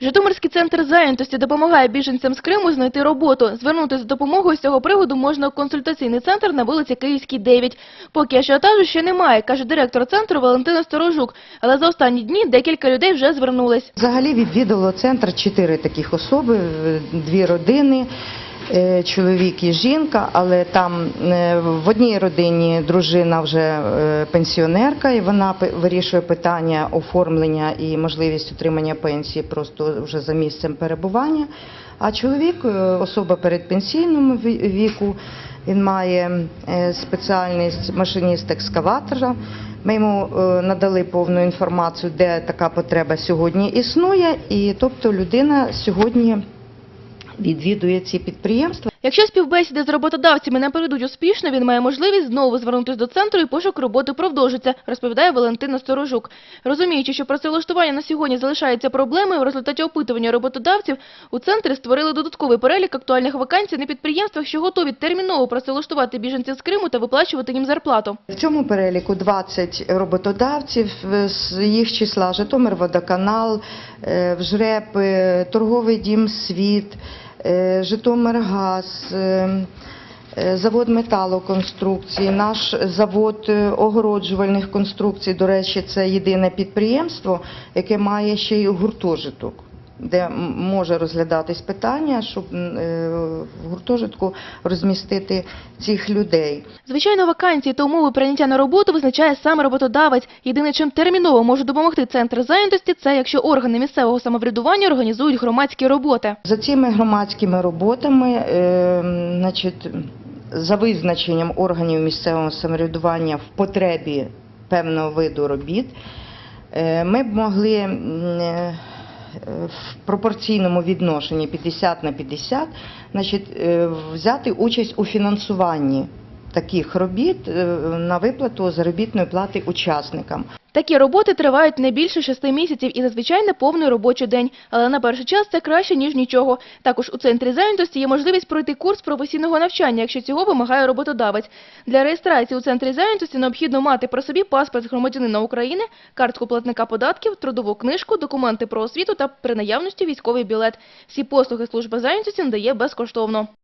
Житомирський центр зайнятості допомагає біженцям з Криму знайти роботу. Звернутися з допомогою з цього приводу можна у консультаційний центр на вулиці Київській, 9. Поки ажіотажу ще немає, каже директор центру Валентина Сторожук. Але за останні дні декілька людей вже звернулись. Взагалі відвідало центр чотири таких особи, дві родини, чоловік і жінка, але там е, в одній родині дружина вже е, пенсіонерка, і вона вирішує питання оформлення і можливість отримання пенсії просто вже за місцем перебування. А чоловік, е, особа передпенсійному ві- віку, він має е, спеціальність машиніст-екскаватора. Ми йому е, надали повну інформацію, де така потреба сьогодні існує, і тобто людина сьогодні відвідує ці підприємства. Якщо співбесіди з роботодавцями не перейдуть успішно, він має можливість знову звернутися до центру і пошук роботи продовжиться, розповідає Валентина Сторожук. Розуміючи, що працевлаштування на сьогодні залишається проблемою, в результаті опитування роботодавців у центрі створили додатковий перелік актуальних вакансій на підприємствах, що готові терміново працевлаштувати біженців з Криму та виплачувати їм зарплату. В цьому переліку 20 роботодавців, з їх числа Житомирводоканал, е, ВЖРЕП, е, торговий дім Світ, Житомиргаз, е, е, завод металоконструкцій, наш завод е, огороджувальних конструкцій. До речі, це єдине підприємство, яке має ще й гуртожиток. Де може розглядатись питання, щоб е, в гуртожитку розмістити цих людей. Звичайно, вакансії та умови прийняття на роботу визначає саме роботодавець. Єдине, чим терміново може допомогти центр зайнятості, це якщо органи місцевого самоврядування організують громадські роботи. За цими громадськими роботами, е, значить, за визначенням органів місцевого самоврядування в потребі певного виду робіт, е, ми б могли в пропорційному відношенні 50 на 50 значить, е, взяти участь у фінансуванні таких робіт е, на виплату заробітної плати учасникам. Такі роботи тривають не більше шести місяців і зазвичай не повний робочий день. Але на перший час це краще, ніж нічого. Також у центрі зайнятості є можливість пройти курс професійного навчання, якщо цього вимагає роботодавець. Для реєстрації у центрі зайнятості необхідно мати при собі паспорт громадянина України, картку платника податків, трудову книжку, документи про освіту та при наявності військовий білет. Всі послуги служба зайнятості надає безкоштовно.